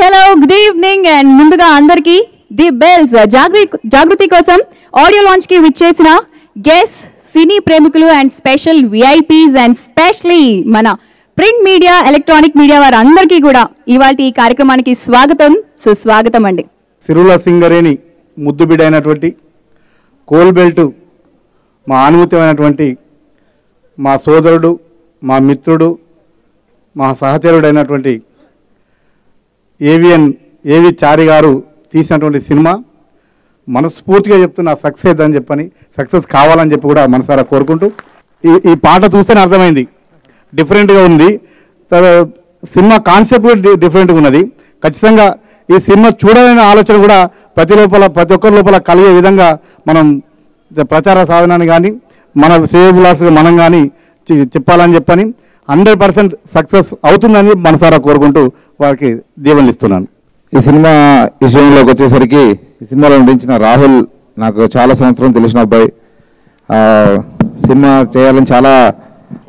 Hello good evening and ముందుగా అందరికి the bells జాగృతి జాగృతి కోసం ఆడియో లాంచ్కి విచ్చేసిన గెస్ సినీ ప్రేమికులు and special VIPs and specially మన ప్రింట్ మీడియా ఎలక్ట్రానిక్ మీడియా వారందరికీ కూడా ఇవాళ ఈ కార్యక్రమానికి స్వాగతం సుస్వాగతం అండి. సిరుల సింగరేణి ముద్దు బిడ్డైనటువంటి కోల్ బెల్ట్ మా అనుమతమైనటువంటి మా సోదరుడు మా మిత్రుడు మా సహచరుడైనటువంటి ఏవిఎన్ ఏవి చారి గారు తీసినటువంటి సినిమా. మనస్ఫూర్తిగా చెప్తున్నా సక్సెస్ అని చెప్పని సక్సెస్ కావాలని చెప్పి కూడా మనసారా కోరుకుంటూ ఈ ఈ పాట చూస్తేనే అర్థమైంది. డిఫరెంట్గా ఉంది. సినిమా కాన్సెప్ట్ కూడా డిఫరెంట్గా ఉన్నది. ఖచ్చితంగా ఈ సినిమా చూడాలనే ఆలోచన కూడా ప్రతి లోపల ప్రతి ఒక్కరి లోపల కలిగే విధంగా మనం ప్రచార సాధనాన్ని కానీ మన శ్రేయబులాసుగా మనం కానీ చి- చెప్పాలని చెప్పని హండ్రెడ్ పర్సెంట్ సక్సెస్ అవుతుందని మనసారా కోరుకుంటూ వారికి దీవెనలు ఇస్తున్నాను. ఈ సినిమా విషయంలోకి వచ్చేసరికి ఈ సినిమాలో నటించిన రాహుల్ నాకు చాలా సంవత్సరం తెలిసిన అబ్బాయి. ఆ, సినిమా చేయాలని చాలా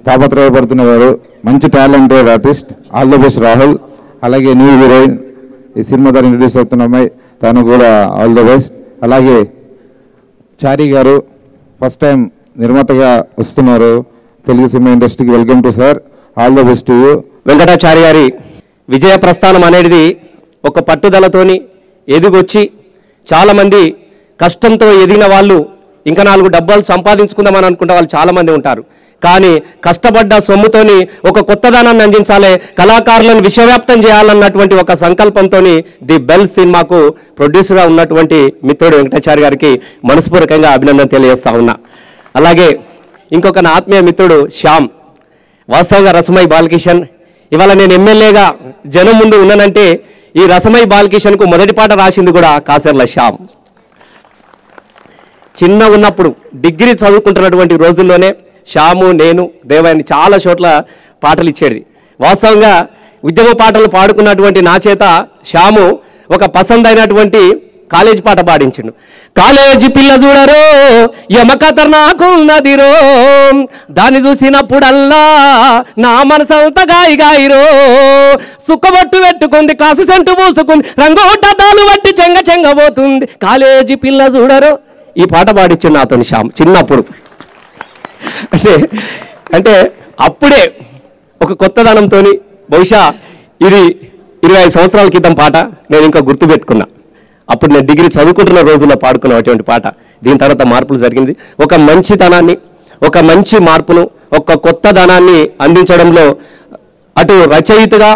తాపత్రయపడుతున్నవారు. మంచి talented artist. All the best Rahul. అలాగే న్యూ హీరోయిన్. ఈ సినిమా ద్వారా ఇంట్రడ్యూస్ అవుతున్న అమ్మాయి. తను కూడా ఆల్ ద బెస్ట్. అలాగే చారీ గారు ఫస్ట్ టైం నిర్మాతగా వస్తున్నారు. తెలుగు సినిమా ఇండస్ట్రీకి welcome to sir. All the best to you. Venkatachari గారి విజయ ప్రస్థానం అనేది ఒక పట్టుదలతోని ఎదిగొచ్చి చాలామంది కష్టంతో ఎదిగిన వాళ్ళు ఇంకా నాలుగు డబ్బాలు సంపాదించుకుందామని అనుకున్న వాళ్ళు చాలామంది ఉంటారు. కానీ కష్టపడ్డ సొమ్ముతోని ఒక కొత్తదనాన్ని అందించాలి కళాకారులను విశ్వవ్యాప్తం చేయాలన్నటువంటి ఒక సంకల్పంతో ది బెల్ సినిమాకు ప్రొడ్యూసర్గా ఉన్నటువంటి మిత్రుడు వెంకటాచారి గారికి మనస్పూర్వకంగా అభినందన తెలియజేస్తా ఉన్నా. అలాగే ఇంకొక నా ఆత్మీయ మిత్రుడు శ్యామ్ వాస్తవంగా రసమై బాలకిషన్ ఇవాళ నేను ఎమ్మెల్యేగా జనం ముందు ఉన్నానంటే ఈ రసమై బాలకిషన్కు మొదటి పాట రాసింది కూడా కాసర్ల శ్యామ్. చిన్న ఉన్నప్పుడు డిగ్రీ చదువుకుంటున్నటువంటి రోజుల్లోనే శ్యాము నేను దేవాయని చాలా చోట్ల పాటలు ఇచ్చేది. వాస్తవంగా ఉద్యమ పాటలు పాడుకున్నటువంటి నా చేత శ్యాము ఒక పసందైనటువంటి కాలేజీ పాట పాడించిండు. కాలేజీ పిల్ల చూడరో యమకతర్ నాకు ఉన్నదిరో దాన్ని చూసినప్పుడల్లా నా మనసంతా గాయి గాయిరో సుక్కబొట్టు పెట్టుకుంది కాసు సెంటు పూసుకుంది రంగోటదాలు బట్టి చెంగ చెంగ పోతుంది. కాలేజీ పిల్ల చూడరో ఈ పాట పాడించిండు నాతోని శ్యామ్ చిన్నప్పుడు. అంటే అంటే అప్పుడే ఒక కొత్తదనంతో బహుశా ఇది ఇరవై ఐదు సంవత్సరాల క్రితం పాట నేను ఇంకా గుర్తుపెట్టుకున్నా. అప్పుడు నేను డిగ్రీ చదువుకుంటున్న రోజుల్లో పాడుకున్న అటువంటి పాట. దీని తర్వాత మార్పులు జరిగింది. ఒక మంచి ధనాన్ని ఒక మంచి మార్పును ఒక కొత్తదనాన్ని అందించడంలో అటు రచయితగా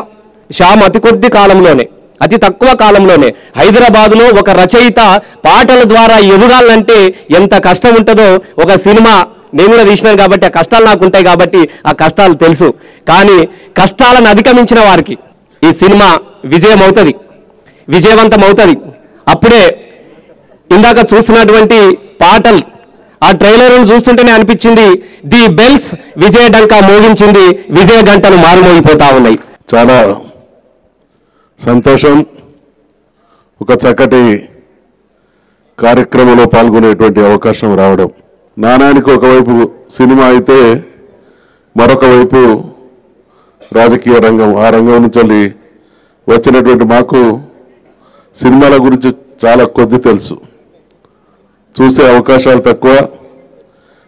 శ్యామ్ అతి కొద్ది కాలంలోనే అతి తక్కువ కాలంలోనే హైదరాబాదులో ఒక రచయిత పాటల ద్వారా ఎదగాలంటే ఎంత కష్టం ఉంటుందో ఒక సినిమా నేను కూడా తీసినాను కాబట్టి ఆ కష్టాలు నాకు ఉంటాయి కాబట్టి ఆ కష్టాలు తెలుసు. కానీ కష్టాలను అధిగమించిన వారికి ఈ సినిమా విజయం అవుతుంది విజయవంతం అవుతుంది అప్పుడే ఇందాక చూసినటువంటి పాటలు ఆ ట్రైలర్ను చూస్తుంటేనే అనిపించింది ది బెల్స్ విజయ డంకా మోగించింది విజయ గంటలు మారుమోగిపోతా ఉన్నాయి. చాలా సంతోషం ఒక చక్కటి కార్యక్రమంలో పాల్గొనేటువంటి అవకాశం రావడం. నాణానికి ఒకవైపు సినిమా అయితే మరొక వైపు రాజకీయ రంగం ఆ రంగం నుంచి వెళ్ళి వచ్చినటువంటి మాకు సినిమాల గురించి చాలా కొద్ది తెలుసు. చూసే అవకాశాలు తక్కువ.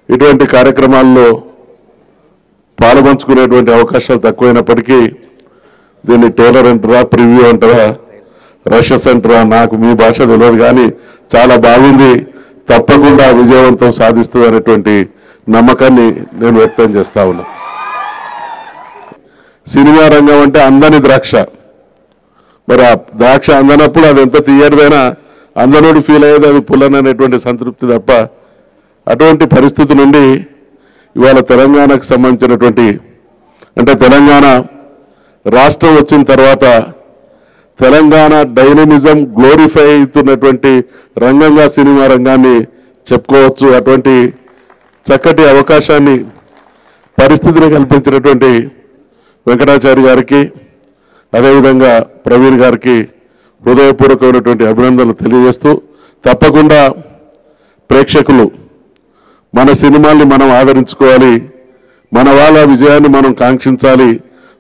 ఇటువంటి కార్యక్రమాల్లో పాలుపంచుకునేటువంటి అవకాశాలు తక్కువైనప్పటికీ దీన్ని టైలర్ అంటారా ప్రివ్యూ అంటారా? రషస్ అంటారా నాకు మీ భాష తెలియదు కానీ చాలా బాగుంది. తప్పకుండా విజయవంతం సాధిస్తుంది అనేటువంటి నమ్మకాన్ని నేను వ్యక్తం చేస్తా ఉన్నా. సినిమా రంగం అంటే అందని ద్రాక్ష. మరి ఆ ద్రాక్ష అందనప్పుడు అది ఎంత తీయడదైనా అందనోడు ఫీల్ అయ్యేది అది పుల్లననేటువంటి సంతృప్తి తప్ప అటువంటి పరిస్థితి నుండి ఇవాళ తెలంగాణకు సంబంధించినటువంటి అంటే తెలంగాణ రాష్ట్రం వచ్చిన తర్వాత తెలంగాణ డైనమిజం గ్లోరిఫై అవుతున్నటువంటి రంగంగా సినిమా రంగాన్ని చెప్పుకోవచ్చు. అటువంటి చక్కటి అవకాశాన్ని పరిస్థితిని కల్పించినటువంటి వెంకటాచారి గారికి అదేవిధంగా ప్రవీణ్ గారికి హృదయపూర్వకమైనటువంటి అభినందనలు తెలియజేస్తూ తప్పకుండా ప్రేక్షకులు మన సినిమాల్ని మనం ఆదరించుకోవాలి మన వాళ్ళ విజయాన్ని మనం కాంక్షించాలి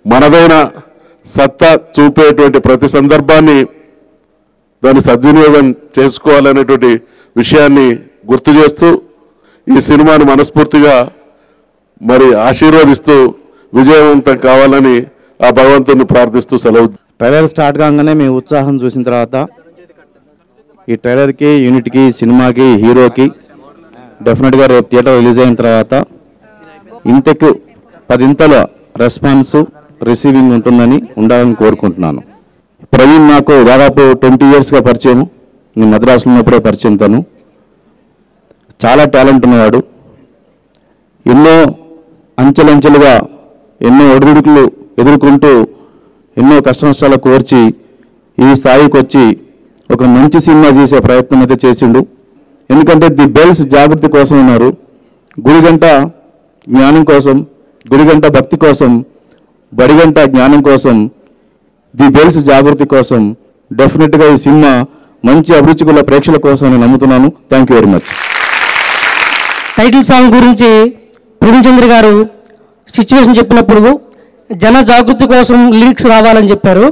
మనదైన సత్తా చూపేటువంటి ప్రతి సందర్భాన్ని దాన్ని సద్వినియోగం చేసుకోవాలనేటువంటి విషయాన్ని గుర్తు చేస్తూ ఈ సినిమాను మనస్ఫూర్తిగా మరి ఆశీర్వదిస్తూ విజయవంతం కావాలని ఆ భగవంతుని ప్రార్థిస్తూ సెలవు. ట్రైలర్ స్టార్ట్ కాగానే మీ ఉత్సాహం చూసిన తర్వాత ఈ ట్రైలర్కి యూనిట్కి సినిమాకి హీరోకి డెఫినెట్గా రేపు థియేటర్ రిలీజ్ అయిన తర్వాత ఇంతకు పదింతల రెస్పాన్స్ రిసీవింగ్ ఉంటుందని ఉండాలని కోరుకుంటున్నాను. ప్రవీణ్ నాకు దాదాపు ట్వంటీ ఇయర్స్గా పరిచయం నేను మద్రాసులో ఉన్నప్పుడే పరిచయం తను. చాలా టాలెంట్ ఉన్నవాడు. ఎన్నో అంచెలంచెలుగా ఎన్నో ఒడిదుడుకులు ఎదుర్కొంటూ ఎన్నో కష్టనష్టాలు కోర్చి ఈ స్థాయికి వచ్చి ఒక మంచి సినిమా చేసే ప్రయత్నం అయితే చేసిండు. ఎందుకంటే ది బెల్స్ జాగృతి కోసం ఉన్నారు. గుడిగంట జ్ఞానం కోసం గుడిగంట భక్తి కోసం బడిగంట జ్ఞానం కోసం ది బెల్స్ జాగృతి కోసం డెఫినెట్గా ఈ సినిమా మంచి అభిరుచికుల ప్రేక్షకుల కోసం నేను నమ్ముతున్నాను. Thank you very much. Title song గురించి చంద్ర గారు సిచ్యువేషన్ చెప్పినప్పుడు జన జాగృతి కోసం లిరిక్స్ రావాలని చెప్పారు.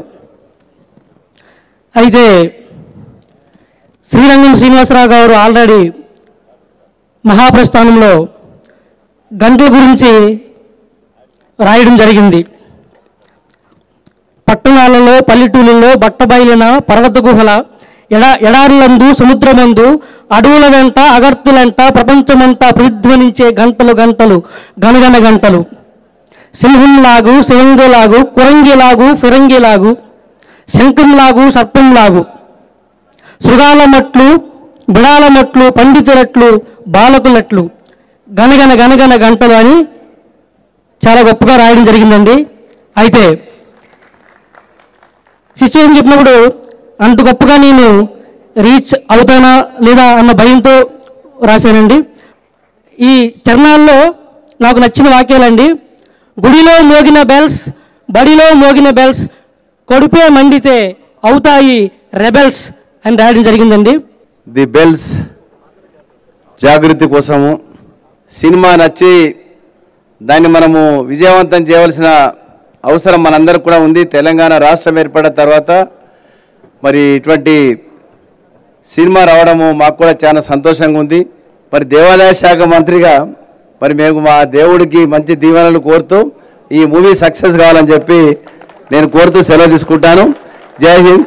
అయితే శ్రీరంగం శ్రీనివాసరావు గారు ఆల్రెడీ మహాప్రస్థానంలో గంటల గురించి రాయడం జరిగింది. పట్టణాలలో పల్లెటూళ్ళలో బట్టబయలిన పర్వత గుహల ఎడా ఎడారులందు సముద్రమందు అడవుల వెంట అగర్తులంట ప్రపంచమంతా ప్రతిధ్వనించే గంటలు గంటలు గనగన గంటలు. సింహంలాగు శివంగిలాగు కురంగిలాగు ఫిరంగిలాగు శంఖంలాగు సర్పంలాగు. శృగాల మట్లు బిడాల మట్లు పండితులట్లు బాలకులట్లు. గనగన గనగన గంటలు అని చాలా గొప్పగా రాయడం జరిగిందండి. అయితే సిచ్యువేషన్ చెప్పినప్పుడు అంత గొప్పగా నేను రీచ్ అవుతానా లేదా అన్న భయంతో రాశానండి. ఈ చరణాల్లో నాకు నచ్చిన వాక్యాలండి గుడిలో మోగిన బెల్స్ బడిలో మోగిన బెల్స్ కడుపే మండితే అవుతాయి రెబెల్స్ అని రాయడం జరిగిందండి. ది బెల్స్ జాగృతి కోసము సినిమా నచ్చి దాన్ని మనము విజయవంతం చేయవలసిన అవసరం మనందరికి కూడా ఉంది. తెలంగాణ రాష్ట్రం ఏర్పడిన తర్వాత మరి ఇటువంటి సినిమా రావడము మాకు కూడా చాలా సంతోషంగా ఉంది. మరి దేవాదాయ శాఖ మంత్రిగా మరి మేము మా దేవుడికి మంచి దీవెనలు కోరుతూ ఈ మూవీ సక్సెస్ కావాలని చెప్పి నేను కోరుతూ సెలవు తీసుకుంటాను. జై హింద్.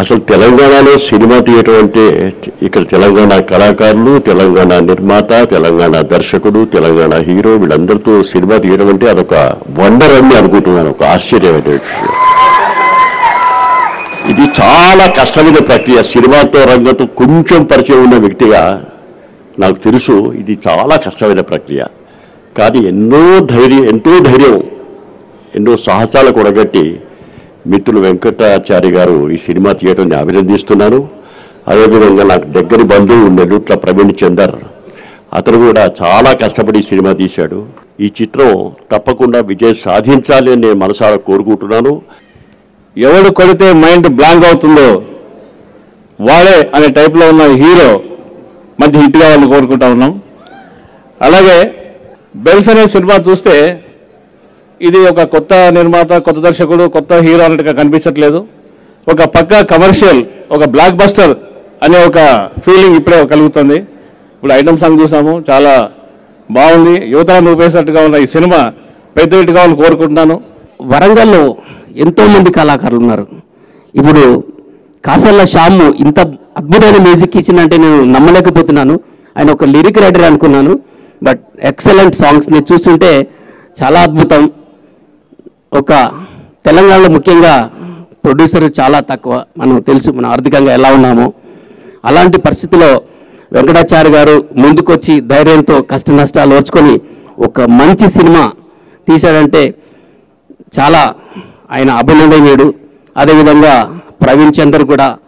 అసలు తెలంగాణలో సినిమా తీయటం అంటే ఇక్కడ తెలంగాణ కళాకారులు తెలంగాణ నిర్మాత తెలంగాణ దర్శకుడు తెలంగాణ హీరో వీళ్ళందరితో సినిమా తీయడం అంటే అదొక వండర్ అని అనుకుంటున్నాను. ఒక ఆశ్చర్యమైన విషయం. ఇది చాలా కష్టమైన ప్రక్రియ. సినిమాతో రంగంతో కొంచెం పరిచయం ఉన్న వ్యక్తిగా నాకు తెలుసు ఇది చాలా కష్టమైన ప్రక్రియ. కానీ ఎన్నో ధైర్యం ఎంతో ధైర్యం ఎన్నో సాహసాలు కూడగట్టి మిత్రులు వెంకటాచారి గారు ఈ సినిమా థియేటర్ని అభినందిస్తున్నాను. అదేవిధంగా నాకు దగ్గరి బంధువు నెల్లూట్ల ప్రవీణ్ చందర్ అతను కూడా చాలా కష్టపడి సినిమా తీశాడు. ఈ చిత్రం తప్పకుండా విజయం సాధించాలి అని నేను మనసారా కోరుకుంటున్నాను. ఎవడు కొడితే మైండ్ బ్లాంక్ అవుతుందో వాడే అనే టైప్లో ఉన్న హీరో మంచి హిట్ కావాలని కోరుకుంటా ఉన్నాం. అలాగే బెల్స్ అనే సినిమా చూస్తే ఇది ఒక కొత్త నిర్మాత కొత్త దర్శకుడు కొత్త హీరో అన్నట్టుగా కనిపించట్లేదు. ఒక పక్క కమర్షియల్ ఒక బ్లాక్ బస్టర్ అనే ఒక ఫీలింగ్ ఇప్పుడే కలుగుతుంది. ఇప్పుడు ఐటమ్ సాంగ్ చూసాము చాలా బాగుంది. యువతరాన్ని ఉపయోగించినట్టుగా ఉన్న ఈ సినిమా పెద్ద హిట్ కావాలని కోరుకుంటున్నాను. వరంగల్లో ఎంతోమంది కళాకారులు ఉన్నారు. ఇప్పుడు కాసల్ల శ్యాము ఇంత అద్భుతమైన మ్యూజిక్ ఇచ్చిందంటే నేను నమ్మలేకపోతున్నాను. ఆయన ఒక లిరిక్ రైటర్ అనుకున్నాను. బట్ ఎక్సలెంట్ సాంగ్స్ని చూస్తుంటే చాలా అద్భుతం. ఒక తెలంగాణలో ముఖ్యంగా ప్రొడ్యూసర్ చాలా తక్కువ. మనం తెలుసు మనం ఆర్థికంగా ఎలా ఉన్నామో. అలాంటి పరిస్థితిలో వెంకటాచార్య గారు ముందుకొచ్చి ధైర్యంతో కష్ట నష్టాలు ఓర్చుకొని ఒక మంచి సినిమా తీశాడంటే చాలా ఆయన అభినందనీయుడు. అదేవిధంగా ప్రవీణ్ చంద్ర కూడా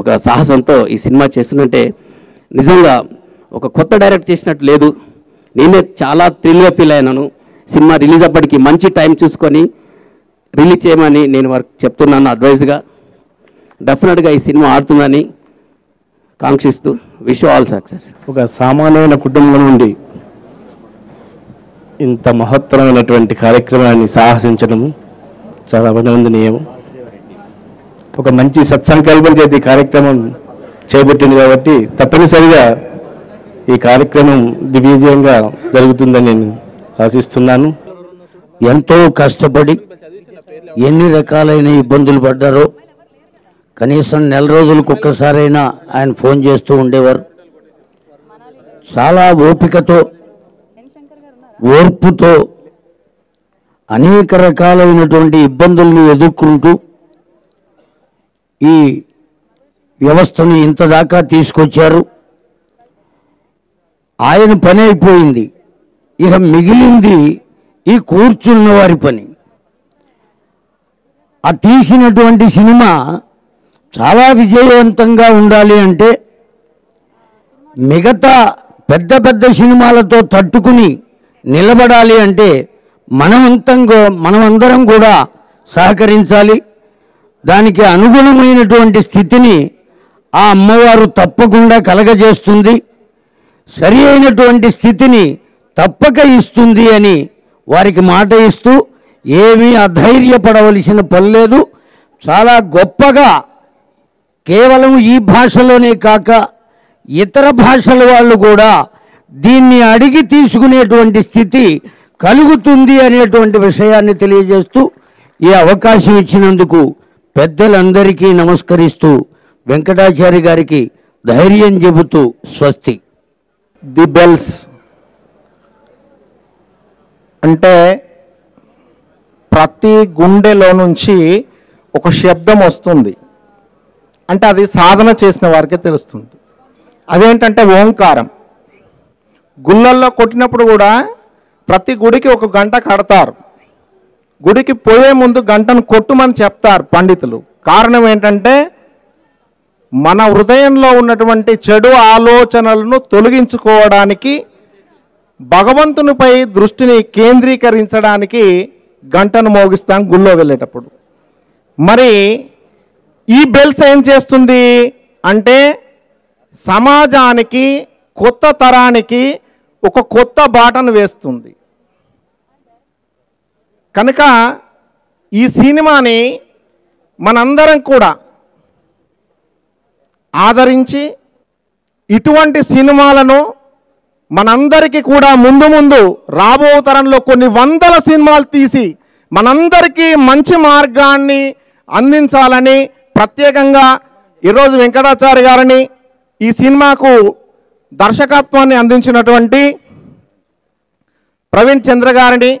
ఒక సాహసంతో ఈ సినిమా చేస్తుందంటే నిజంగా ఒక కొత్త డైరెక్ట్ చేసినట్టు లేదు. నేనే చాలా థ్రిల్గా ఫీల్ అయినాను. సినిమా రిలీజ్ అప్పటికి మంచి టైం చూసుకొని రిలీజ్ చేయమని నేను వారికి చెప్తున్నాను అడ్వైజ్గా డెఫినెట్గా ఈ సినిమా ఆడుతుందని కాంక్షిస్తూ విష్ ఆల్ సక్సెస్ ఒక సామాన్యమైన కుటుంబం నుండి ఇంత మహత్తరమైనటువంటి కార్యక్రమాన్ని సాహసించడము చాలా అభినందనీయం. ఒక మంచి సత్సంకల్పం చేతి కార్యక్రమం చేపట్టింది కాబట్టి తప్పనిసరిగా ఈ కార్యక్రమం దిగ్విజయంగా జరుగుతుందని నేను ఆశిస్తున్నాను. ఎంతో కష్టపడి ఎన్ని రకాలైన ఇబ్బందులు పడ్డారో కనీసం నెల రోజులకు ఒక్కసారైనా ఆయన ఫోన్ చేస్తూ ఉండేవారు. చాలా ఓపికతో ఓర్పుతో అనేక రకాలైనటువంటి ఇబ్బందులను ఎదుర్కొంటూ ఈ వ్యవస్థను ఇంత దాకా తీసుకొచ్చారు. ఆయన పని అయిపోయింది. ఇక మిగిలింది ఈ కూర్చున్న వారి పని. ఆ తీసినటువంటి సినిమా చాలా విజయవంతంగా ఉండాలి అంటే మిగతా పెద్ద పెద్ద సినిమాలతో తట్టుకుని నిలబడాలి అంటే మనమంతం మనమందరం కూడా సహకరించాలి. దానికి అనుగుణమైనటువంటి స్థితిని ఆ అమ్మవారు తప్పకుండా కలగజేస్తుంది. సరి అయినటువంటి స్థితిని తప్పక ఇస్తుంది అని వారికి మాట ఇస్తూ ఏమీ అధైర్యపడవలసిన పని లేదు. చాలా గొప్పగా కేవలం ఈ భాషలోనే కాక ఇతర భాషల వాళ్ళు కూడా దీన్ని అడిగి తీసుకునేటువంటి స్థితి కలుగుతుంది అనేటువంటి విషయాన్ని తెలియజేస్తూ ఈ అవకాశం ఇచ్చినందుకు పెద్దలందరికీ నమస్కరిస్తూ వెంకటాచారి గారికి ధైర్యం చెబుతూ స్వస్తి. The bells. అంటే ప్రతి గుండెలో నుంచి ఒక శబ్దం వస్తుంది. అంటే అది సాధన చేసిన వారికే తెలుస్తుంది. అదేంటంటే ఓంకారం. గుళ్ళల్లో కొట్టినప్పుడు కూడా ప్రతి గుడికి ఒక గంట కడతారు. గుడికి పోయే ముందు గంటను కొట్టుమని చెప్తారు పండితులు. కారణం ఏంటంటే మన హృదయంలో ఉన్నటువంటి చెడు ఆలోచనలను తొలగించుకోవడానికి భగవంతునిపై దృష్టిని కేంద్రీకరించడానికి గంటను మోగిస్తాం గుళ్ళో వెళ్ళేటప్పుడు. మరి ఈ బెల్స్ ఏం చేస్తుంది అంటే సమాజానికి కొత్త తరానికి ఒక కొత్త బాటను వేస్తుంది. కనుక ఈ సినిమాని మనందరం కూడా ఆదరించి ఇటువంటి సినిమాలను మనందరికీ కూడా ముందు ముందు రాబో తరంలో కొన్ని వందల సినిమాలు తీసి మనందరికీ మంచి మార్గాన్ని అందించాలని ప్రత్యేకంగా ఈరోజు వెంకటాచార్య గారిని ఈ సినిమాకు దర్శకత్వాన్ని అందించినటువంటి ప్రవీణ్ చంద్ర గారిని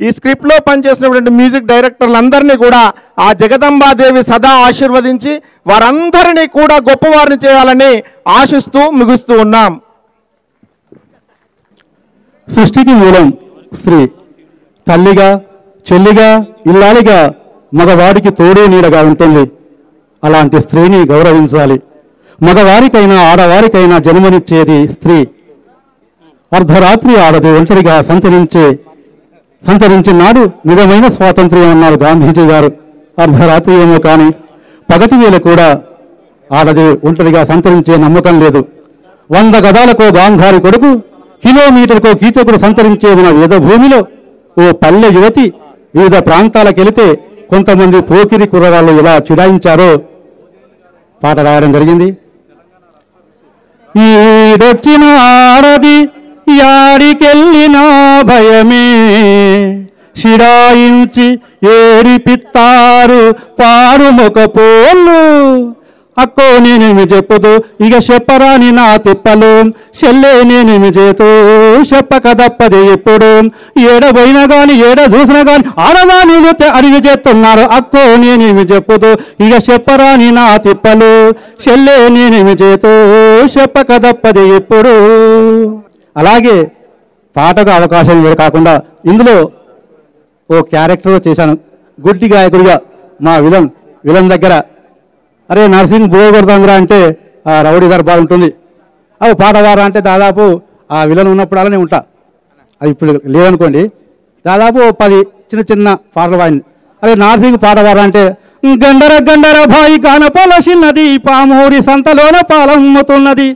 ఈ స్క్రిప్ట్లో పనిచేసినటువంటి మ్యూజిక్ డైరెక్టర్లందరినీ కూడా ఆ జగదంబాదేవి సదా ఆశీర్వదించి వారందరినీ కూడా గొప్పవారిని చేయాలని ఆశిస్తూ ముగిస్తూ ఉన్నాం. సృష్టికి మూలం స్త్రీ. తల్లిగా చెల్లిగా ఇల్లాలిగా మగవాడికి తోడు నీడగా ఉంటుంది. అలాంటి స్త్రీని గౌరవించాలి. మగవారికైనా ఆడవారికైనా జన్మనిచ్చేది స్త్రీ. అర్ధరాత్రి ఆడది ఒంటరిగా సంచరించే సంచరించిన నాడు నిజమైన స్వాతంత్ర్యం అన్నారు గాంధీజీ గారు. అర్ధరాత్రి ఏమో కానీ పగటి వేళ కూడా ఆడది ఒంటరిగా సంచరించే నమ్మకం లేదు. వంద గదాలకో గాంధారి కొడుకు కిలోమీటర్కో కీచకుడు సంచరించే మన వేద భూమిలో ఓ పల్లె యువతి వివిధ ప్రాంతాలకెళితే కొంతమంది పోకిరి కుర్రవాళ్ళు ఎలా చిడాయించారో పాట రాయడం జరిగింది. ఈడొచ్చిన ఆడది యాడికెళ్ళినా భయమే. షిరాయించి ఏడిపిత్తారు పారు మొకపోళ్ళు అక్కో నేనేమి చెప్పుదు ఇక చెప్పరాని నా తిప్పలు. చెల్లే నేనేమి చేతు చెప్పక తప్పది ఎప్పుడు. ఏడబోయినా గాని ఏడ చూసినా గాని ఆడదాని అడిగి చేస్తున్నారు. అక్కో నేనేమి చెప్పుదు ఇక చెప్పరాని నా తిప్పలు. చెల్లే నేనేమి చేతు చెప్పక తప్పది ఎప్పుడు. అలాగే పాటకు అవకాశం ఇవ్వడం కాకుండా ఇందులో ఓ క్యారెక్టర్ చేశాను. గుడ్డి గాయకుడిగా మా విలన్ విలన్ దగ్గర అరే నర్సింగ్ బువ కొడతాందిరా అంటే ఆ రౌడీ గారు బాగుంటుంది అవి పాటవారా అంటే దాదాపు ఆ విలన్ ఉన్నప్పుడు అలానే ఉంటా. అది ఇప్పుడు లేదనుకోండి. దాదాపు పది చిన్న చిన్న పాటలు వాడింది అరే నార్సింగ్ పాటవారా అంటే గండర గండర భాయి కానపోల చిన్నది పామూరి సంతలోన పాలమ్ముతున్నది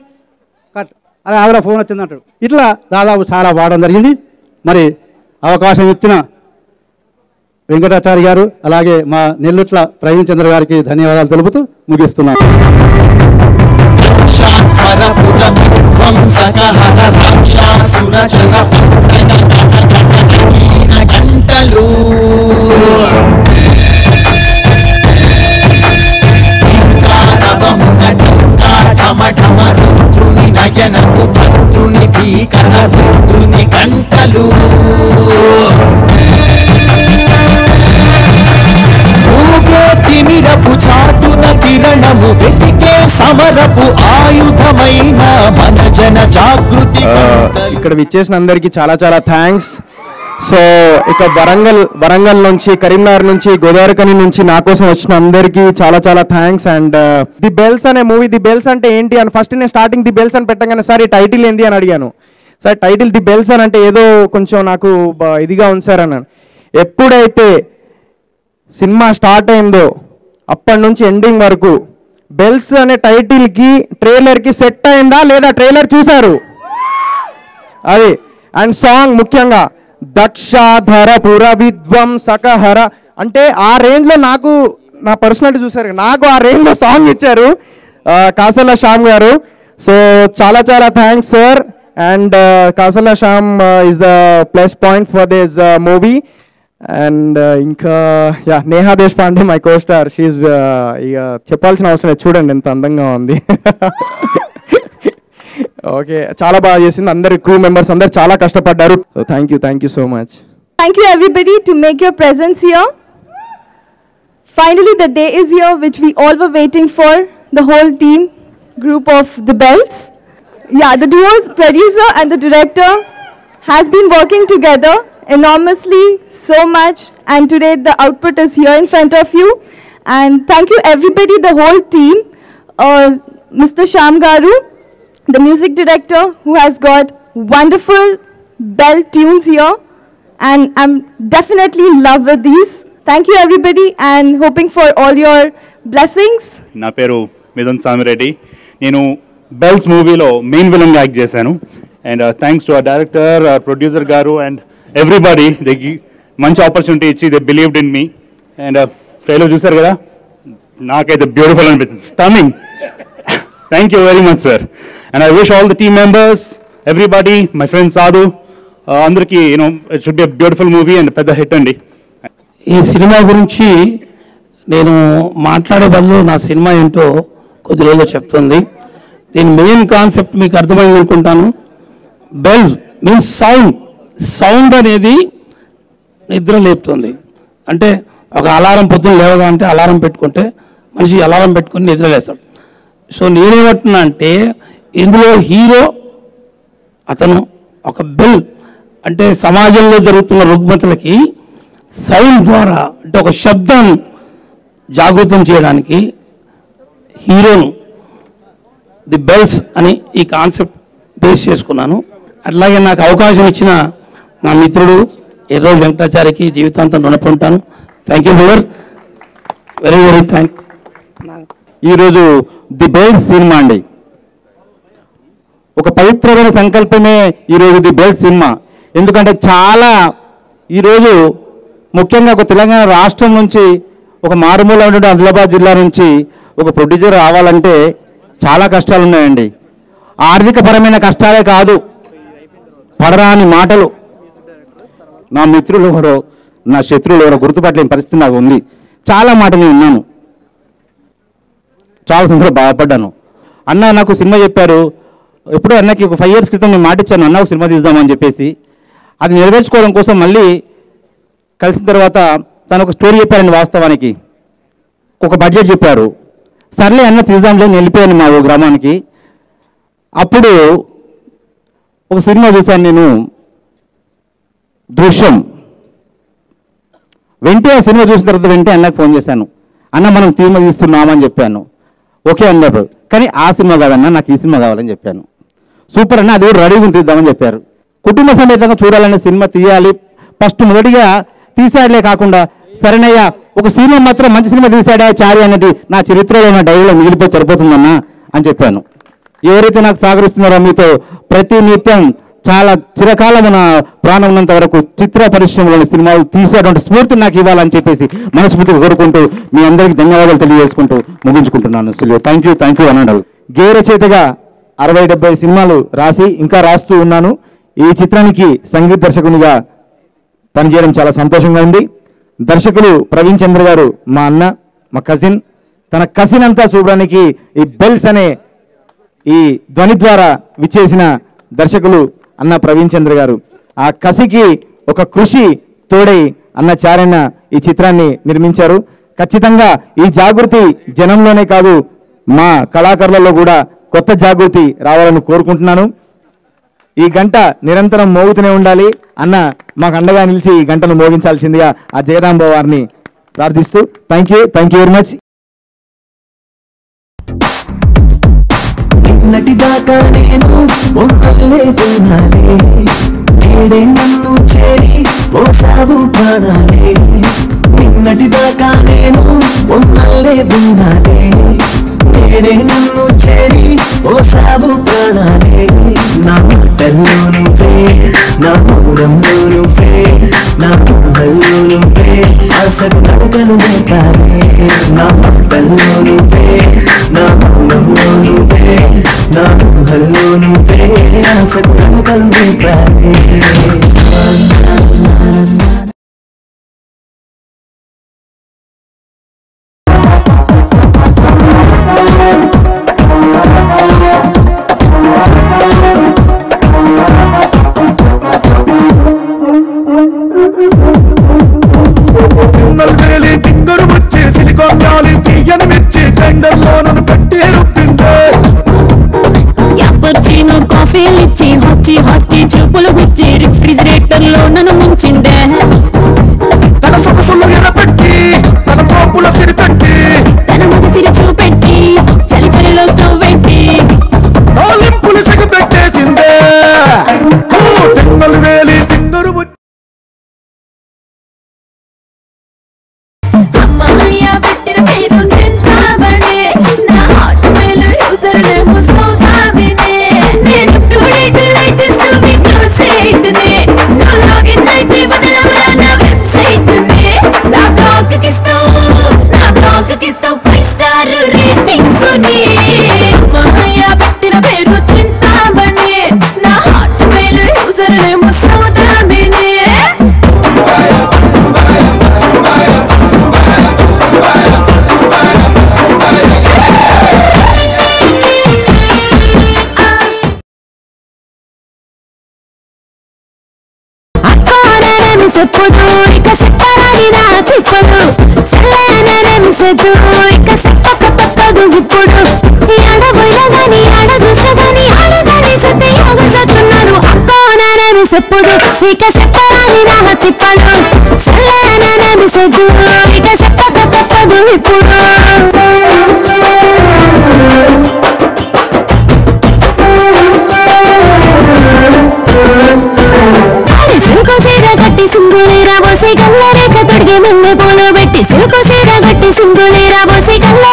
అలా ఆవిడ ఫోన్ వచ్చింది అంటాడు. ఇట్లా దాదాపు చాలా వాడడం జరిగింది. మరి అవకాశం ఇచ్చిన వెంకటాచారి గారు అలాగే మా నెల్లుట్ల ప్రవీణ్ చంద్ర గారికి ధన్యవాదాలు తెలుపుతూ ముగిస్తున్నాను గంటలు జాగృతి ఇక్కడ విచ్చేసిన అందరికీ చాలా చాలా థ్యాంక్స్ సో ఇక వరంగల్ వరంగల్ నుంచి కరీంనగర్ నుంచి గోదావరికని నుంచి నా కోసం వచ్చిన అందరికీ చాలా చాలా థ్యాంక్స్ అండ్ ది బెల్స్ అనే మూవీ ది బెల్స్ అంటే ఏంటి? అని ఫస్ట్ నేను స్టార్టింగ్ ది బెల్స్ అని పెట్టగానే సార్ ఈ టైటిల్ ఏంటి అని అడిగాను. సార్ టైటిల్ ది బెల్స్ అని అంటే ఏదో కొంచెం నాకు ఇదిగా ఉంది సార్ అన్నాను. ఎప్పుడైతే సినిమా స్టార్ట్ అయిందో అప్పటి నుంచి ఎండింగ్ వరకు బెల్స్ అనే టైటిల్కి ట్రైలర్కి సెట్ అయిందా లేదా ట్రైలర్ చూశారు? అది. అండ్ సాంగ్ ముఖ్యంగా దక్షాధర పుర విధ్వంసకహర. అంటే ఆ రేంజ్లో నాకు నా పర్సనాలిటీ చూసారు నాకు ఆ రేంజ్లో సాంగ్ ఇచ్చారు ఆ, కాసల శ్యామ్ గారు. సో చాలా చాలా thanks sir. And Kasala Shyam is the plus point for this movie and ఇంకా yeah Neha Deshpande my co star she ఇక చెప్పాల్సిన అవసరం లేదు చూడండి ఎంత అందంగా ఉంది ఓకే చాలా బాగా చేసింది అందరు క్రూ మెంబర్స్ అందరు చాలా కష్టపడ్డారు thank you thank you so much Thank you everybody to make your presence here. Finally, the day is here which we all were waiting for, the whole team, group of the Bells. Yeah, the duo's producer and the director has been working together enormously, so much, and today the output is here in front of you. And thank you everybody, the whole team, uh, Mr. Sham Garu, the music director who has got wonderful bell tunes here and I'm definitely in love with these. Thank you everybody and hoping for all your blessings. నా పేరు మిథున్ సామిరెడ్డి నేను bells మూవీలో main విలన్గా act చేశాను and thanks to ఆ director producer గారు and everybody they మంచి opportunity ఇచ్చి they believed in me and ఫెయిలో చూసారు కదా? నాకైతే బ్యూటిఫుల్ అనిపిస్తుంది స్టమింగ్ thank you very much sir and I wish all the team members everybody my friend Sadhu అందరికీ you know it should be beautiful movie and పెద్ద hit అండి. ఈ cinema గురించి నేను మాట్లాడే బదులు నా సినిమా ఏంటో కొద్ది రోజులు చెప్తుంది. దీని మెయిన్ కాన్సెప్ట్ మీకు అర్థమైంది అనుకుంటాను బెల్స్ మీన్స్ సౌండ్ సౌండ్ అనేది నిద్ర లేపుతుంది. అంటే ఒక అలారం పొద్దున్న లేవగా అంటే అలారం పెట్టుకుంటే మనిషి అలారం పెట్టుకుని నిద్ర లేస్తాడు. సో నేనేమంటున్నా అంటే ఇందులో హీరో అతను ఒక బెల్ అంటే సమాజంలో జరుగుతున్న రుగ్మతలకి సౌండ్ ద్వారా అంటే ఒక శబ్దం జాగృతం చేయడానికి హీరోను ది బెల్స్ అని ఈ కాన్సెప్ట్ బేస్ చేసుకున్నాను. అట్లాగే నాకు అవకాశం ఇచ్చిన నా మిత్రుడు ఎర్రోజు వెంకటాచారికి జీవితాంతం రుణపడి thank you brother very very thank ఈరోజు ది బెల్ట్ సినిమా అండి. ఒక పవిత్రమైన సంకల్పమే ఈరోజు ది బెల్ట్ సినిమా. ఎందుకంటే చాలా ఈరోజు ముఖ్యంగా ఒక తెలంగాణ రాష్ట్రం నుంచి ఒక మారుమూల ఉన్నటువంటి ఆదిలాబాద్ జిల్లా నుంచి ఒక ప్రొడ్యూసర్ రావాలంటే చాలా కష్టాలు ఉన్నాయండి ఆర్థికపరమైన కష్టాలే కాదు. పడరాని మాటలు. నా మిత్రులు ఎవరో నా శత్రువులు ఎవరో గుర్తుపట్టలేని పరిస్థితి నాకు ఉంది. చాలా మాటలు నేను విన్నాను. చాలా సందర్భం బాధపడ్డాను. అన్న నాకు సినిమా చెప్పారు. ఎప్పుడో అన్నకి ఒక ఫైవ్ ఇయర్స్ క్రితం నేను మాట ఇచ్చాను అన్న ఒక సినిమా తీద్దామని చెప్పేసి. అది నెరవేర్చుకోవడం కోసం మళ్ళీ కలిసిన తర్వాత తను ఒక స్టోరీ చెప్పారండి వాస్తవానికి. ఒక బడ్జెట్ చెప్పారు. సర్లే అన్న తీద్దాంలే నేను వెళ్ళిపోయాను మా గ్రామానికి. అప్పుడు ఒక సినిమా చూశాను నేను. దృశ్యం వెంటే ఆ సినిమా చూసిన తర్వాత వెంటనే అన్నకు ఫోన్ చేశాను. అన్న మనం సినిమా తీస్తున్నామని చెప్పాను. ఓకే అన్నారు కానీ ఆ సినిమా కాదన్నా నాకు ఈ సినిమా కావాలని చెప్పాను. సూపర్ అన్న అది కూడా రెడీగా తీద్దామని చెప్పారు. కుటుంబ సమేతంగా చూడాలనే సినిమా తీయాలి. ఫస్ట్ మొదటిగా తీసాడులే కాకుండా సరేనయ్యా ఒక సినిమా మాత్రం మంచి సినిమా తీసాడా చారి అనేది నా చరిత్రలో నా డైరీలో మిగిలిపోయి సరిపోతుందన్నా అని చెప్పాను. ఎవరైతే నాకు సహకరిస్తున్నారో మీతో ప్రతి నిత్యం చాలా చిరకాలం మన ప్రాణం ఉన్నంత వరకు చిత్ర పరిశ్రమలోని సినిమాలు తీసేటువంటి స్ఫూర్తి నాకు ఇవ్వాలని చెప్పేసి మనస్ఫూర్తిగా కోరుకుంటూ మీ అందరికీ ధన్యవాదాలు తెలియజేసుకుంటూ ముగించుకుంటున్నాను Silva. Thank you thank you అన్నాడు గే రచయితగా అరవై డెబ్బై సినిమాలు రాసి ఇంకా రాస్తూ ఉన్నాను. ఈ చిత్రానికి సంగీత దర్శకునిగా పనిచేయడం చాలా సంతోషంగా ఉంది. దర్శకులు ప్రవీణ్ చంద్ర గారు మా అన్న మా కజిన్ తన కజిన్ అంతా చూడడానికి ఈ బెల్స్ అనే ఈ ధ్వని ద్వారా విచ్చేసిన దర్శకులు అన్న ప్రవీణ్ చంద్ర గారు. ఆ కసికి ఒక కృషి తోడై అన్న చారన్న ఈ చిత్రాన్ని నిర్మించారు. ఖచ్చితంగా ఈ జాగృతి జనంలోనే కాదు మా కళాకారులలో కూడా కొత్త జాగృతి రావాలని కోరుకుంటున్నాను. ఈ గంట నిరంతరం మోగుతూనే ఉండాలి అన్న మాకు అండగా నిలిచి ఈ గంటను మోగించాల్సిందిగా ఆ జయరాంబ వారిని ప్రార్థిస్తూ thank you thank you very much. నిన్నటిదాకా నేను ఒక్కలే పోనాలే నేడే నన్ను చేరి పోసావు ప్రాణాలే నిన్నటిదాకా నేను ఒక్కలే పోనాలే నేడే నన్ను చేరి పోసావు ప్రాణాలే నా మాటల్లో నువ్వే నా మౌనంలో నువ్వే నా ఊహల్లో నువ్వే అసలు నడకను నేపాలే నా మాటల్లో said, I'm gonna be proud. Refrigerator నన్ను ముంచిందే. తన సొగసులు చెప్పుడు ఇక చెప్పరాని నా తిప్పడు సల్లనమిసదు ఇక చెప్పక తప్పదు ఇప్పుడు ఆడబోయినా గాని ఆడ చూసగాని ఆడదాని సతి యోగ చేస్తున్నారు చదున్నారు చెప్పుడు ఇక చెప్పరాని నా తిప్పడు సల్లనమిసదు ఇక చెప్పక తప్పదు ఇప్పుడు. సిల్కు సీర కట్టి సింగులేరా బోసి కళ్ళ రేఖ తొడిగే మల్లె పూలు పెట్టి సిల్కు సీర కట్టి సింగులేరా బోసి కళ్ళ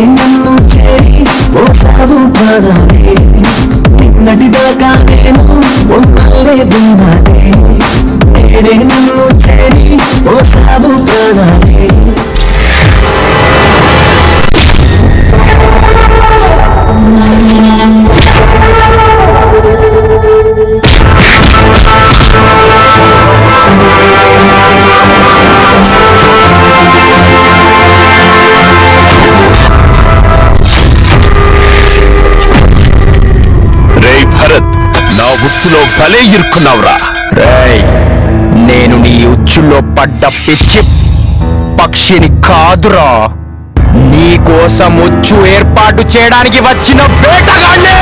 నేడే నన్ను చేరి ఓ సాగు నిన్నటి దాకా నేను ఒక్కలే పోయినానే నేడే నన్ను చేరి ఓ సాగు ప్రాణాలే భలే ఇరుక్కున్నావురా. రేయ్ నేను నీ ఉచ్చులో పడ్డ పిచ్చి పక్షిని కాదురా. నీ కోసం ఉచ్చు ఏర్పాటు చేయడానికి వచ్చిన వేటగాళ్ళే!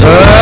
Uh.